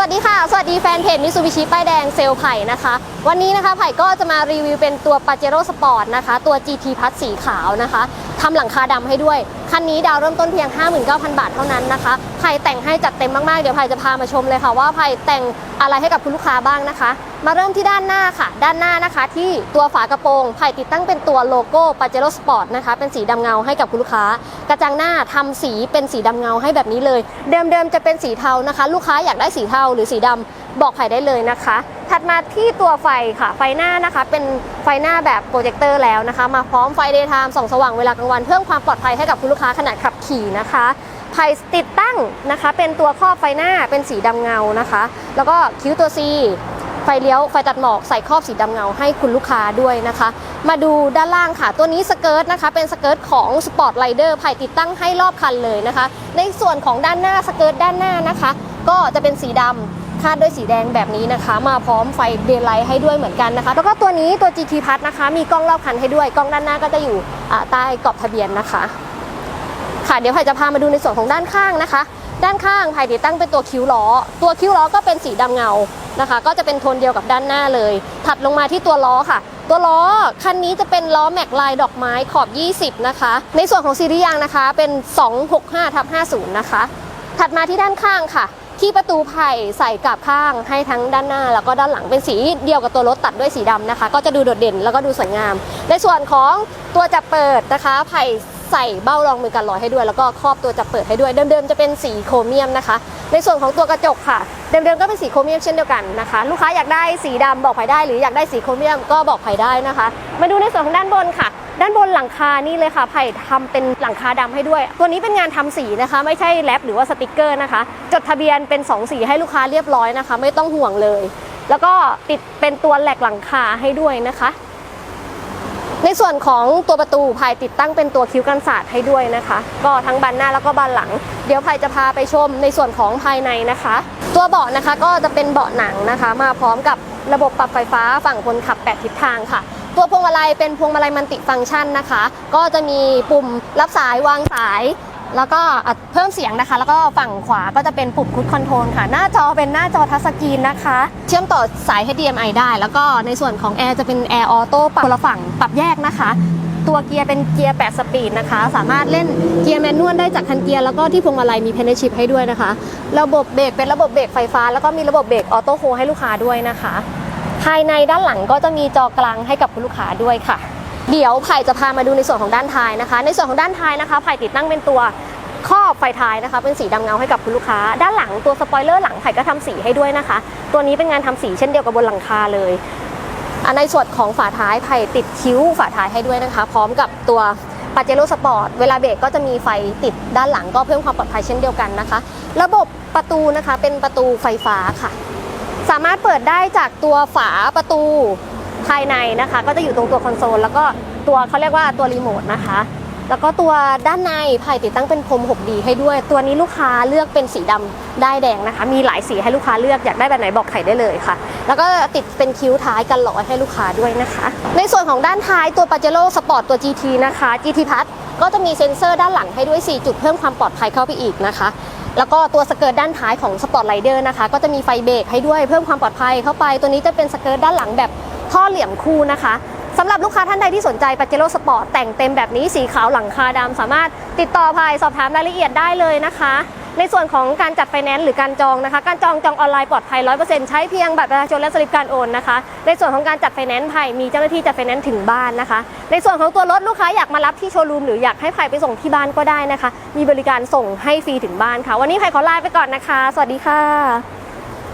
สวัสดีค่ะ สวัสดีแฟนเพจมิซูบิชิป้ายแดงเซลลไผ่นะคะ วันนี้นะคะไผ่ก็จะมารีวิวเป็นตัวปาเจโร่สปอร์ตนะคะ ตัว GT พัทสีขาวนะคะ ทำหลังคาดำให้ด้วย คันนี้ดาวเริ่มต้นเพียง 59,000 บาทเท่านั้นนะคะไผ่แต่งให้จัดเต็มมากๆ เดี๋ยวไผ่จะพามาชมเลยค่ะ ว่าไผ่แต่งอะไรให้กับคุณลูกค้าบ้างนะคะ มาเริ่มที่ด้านหน้าค่ะ ด้านหน้านะคะ ที่ตัวฝากระโปรงไผ่ติดตั้งเป็นตัวโลโก้ p a j e r o Sport นะคะ เป็นสีดำเงาให้กับคุณลูกค้า กระจังหน้าทำสีเป็นสีดำเงาให้แบบนี้เลย เดิมๆจะเป็นสีเทานะคะ ลูกค้าอยากได้สีเทาหรือสีดำ บอกไผ่ได้เลยนะคะ ถัดมาที่ตัวไฟค่ะ ไฟหน้านะคะ เป็นไฟหน้าแบบโปรเจคเตอร์แล้วนะคะ มาพร้อมไฟเดย์ไทม์ส่องสว่างเวลากลางวันเพิ่มความปลอดภัยให้กับคุณลูกค้าขณะขับขี่นะคะไผ่ติดตั้งนะคะ เป็นตัวครอบไฟหน้าเป็นสีดำเงานะคะ แล้วก็คิ้วตัว C ไฟเลี้ยวไฟตัดหมอกใส่ครอบสีดำเงาให้คุณลูกค้าด้วยนะคะ มาดูด้านล่างค่ะตัวนี้สเกิร์ตนะคะเป็นสเกิร์ตของสปอร์ตไ i เดอร์ไผ่ติดตั้งให้รอบคันเลยนะคะ ในส่วนของด้านหน้าสเกิร์ตด้านหน้านะคะ ก็จะเป็นสีดำ คาดด้วยสีแดงแบบนี้นะคะ มาพร้อมไฟเดย์ไลท์ให้ด้วยเหมือนกันนะคะ แล้วก็ตัวนี้ตัว GT p พัทนะคะ มีกล้องรอบคันให้ด้วย กล้องด้านหน้าก็จะอยู่ใต้กรอบทะเบียนนะคะ ค่ะเดี๋ยวไผ่จะพามาดูในส่วนของด้านข้างนะคะ ด้านข้างไผ่ติดตั้งเป็นตัวคิ้วล้อ ตัวคิ้วล้อก็เป็นสีดำเงานะคะ ก็จะเป็นโทนเดียวกับด้านหน้าเลย ถัดลงมาที่ตัวล้อค่ะตัวล้อคันนี้จะเป็นล้อแม็กลายดอกไม้ขอบ 20 นะคะ ในส่วนของซีรีส์ยางนะคะเป็น 265ทับ50 นะคะ ถัดมาที่ด้านข้างค่ะ ที่ประตูไผ่ใส่กับข้างให้ทั้งด้านหน้า แล้วก็ด้านหลังเป็นสีเดียวกับตัวรถตัดด้วยสีดำนะคะ ก็จะดูโดดเด่นแล้วก็ดูสวยงาม ในส่วนของตัวจับเปิดนะคะไผ่ใส่เบ้ารองมือกันลอยให้ด้วย แล้วก็ครอบตัวจับเปิดให้ด้วย เดิมๆจะเป็นสีโครเมียมนะคะ ในส่วนของตัวกระจกค่ะ เดิมๆก็เป็นสีโครเมียมเช่นเดียวกันนะคะ ลูกค้าอยากได้สีดำบอกไผ่ได้ หรืออยากได้สีโครเมียมก็บอกไผ่ได้นะคะ มาดูในส่วนของด้านบนค่ะ ด้านบนหลังคานี่เลยค่ะไผ่ทำเป็นหลังคาดำให้ด้วย ตัวนี้เป็นงานทำสีนะคะ ไม่ใช่แรปหรือว่าสติกเกอร์นะคะ จดทะเบียนเป็น2สีให้ลูกค้าเรียบร้อยนะคะ ไม่ต้องห่วงเลย แล้วก็ติดเป็นตัวแหลกหลังคาให้ด้วยนะคะ ในส่วนของตัวประตูภายติดตั้งเป็นตัวคิ้วกันศาสตร์ให้ด้วยนะคะ ก็ทั้งบานหน้าแล้วก็บานหลัง เดี๋ยวภายจะพาไปชมในส่วนของภายในนะคะ ตัวเบาะนะคะก็จะเป็นเบาะหนังนะคะ มาพร้อมกับระบบปรับไฟฟ้าฝั่งคนขับ 8 ทิศทางค่ะ ตัวพวงมาลัยเป็นพวงมาลัยมันติฟังก์ชันนะคะ ก็จะมีปุ่มรับสายวางสาย แล้วก็เพิ่มเสียงนะคะ แล้วก็ฝั่งขวาก็จะเป็นปุ่มคุดคอนโทรลค่ะ หน้าจอเป็นหน้าจอทัชสกรีนนะคะ เชื่อมต่อสาย HDMI ได้ แล้วก็ในส่วนของแอร์จะเป็นแอร์ออโต้ปรับคนละฝั่งปรับแยกนะคะตัวเกียร์เป็นเกียร์ 8 สปีดนะคะ สามารถเล่นเกียร์แมนนวลได้จากคันเกียร์ แล้วก็ที่พวงมาลัยมีเพนชิพให้ด้วยนะคะ ระบบเบรกเป็นระบบเบรกไฟฟ้า แล้วก็มีระบบเบรกออโต้โฮให้ลูกค้าด้วยนะคะายในด้านหลังก็จะมีจอกลางให้กับคุณลูกค้าด้วยค่ะ เดี๋ยวไผ่จะพามาดูในส่วนของด้านท้ายนะคะ ในส่วนของด้านท้ายนะคะไผ่ติดตั้งเป็นตัวครอบไฟท้ายนะคะ เป็นสีดำเงาให้กับคุณลูกค้า ด้านหลังตัวสปอยเลอร์หลังไผ่ก็ทำสีให้ด้วยนะคะ ตัวนี้เป็นงานทำสีเช่นเดียวกับบนหลังคาเลยในส่วนของฝาท้ายไผ่ติดคิ้วฝาท้ายให้ด้วยนะคะ พร้อมกับตัวปาเจโร่สปอร์ตเวลาเบรกก็จะมีไฟติดด้านหลังก็เพิ่มความปลอดภัยเช่นเดียวกันนะคะ ระบบประตูนะคะเป็นประตูไฟฟ้าค่ะ สามารถเปิดได้จากตัวฝาประตูภายในนะคะ ก็จะอยู่ตรงตัวคอนโซลแล้วก็ตัวเขาเรียกว่าตัวรีโมทนะคะ แล้วก็ตัวด้านในไผ่ติดตั้งเป็นพรม 6D ให้ด้วย ตัวนี้ลูกค้าเลือกเป็นสีดำได้แดงนะคะ มีหลายสีให้ลูกค้าเลือกอยากได้แบบไหนบอกไข่ได้เลยค่ะ แล้วก็ติดเป็นคิ้วท้ายกันหลอยให้ลูกค้าด้วยนะคะ ในส่วนของด้านท้ายตัว p a j e r o Sport ตัว GT นะคะ GT Plus ก็จะมีเซ็นเซอร์ด้านหลังให้ด้วย 4 จุดเพิ่มความปลอดภัยเข้าไปอีกนะคะ แล้วก็ตัวสเกิร์ตด้านท้ายของ Sport Rider นะคะ ก็จะมีไฟเบรกให้ด้วยเพิ่มความปลอดภัยเข้าไป ตัวนี้จะเป็นสเกิร์ตด้านหลังแบบท่อเหลี่ยมคู่นะคะสำหรับลูกค้าท่านใดที่สนใจปาเจโร่สปอร์ตแต่งเต็มแบบนี้สีขาวหลังคาดำสามารถติดต่อภายสอบถามรายละเอียดได้เลยนะคะ ในส่วนของการจัดไฟแนนซ์หรือการจองนะคะ การจองจองออนไลน์ปลอดภัย 100%ใช้เพียงบัตรประชาชนและสลิปการโอนนะคะ ในส่วนของการจัดไฟแนนซ์ไผ่มีเจ้าหน้าที่จัดไฟแนนซ์ถึงบ้านนะคะ ในส่วนของตัวรถลูกค้าอยากมารับที่โชว์รูมหรืออยากให้ไผ่ไปส่งที่บ้านก็ได้นะคะ มีบริการส่งให้ฟรีถึงบ้านค่ะ วันนี้ไผ่ขอลาไปก่อนนะคะ สวัสดีค่ะ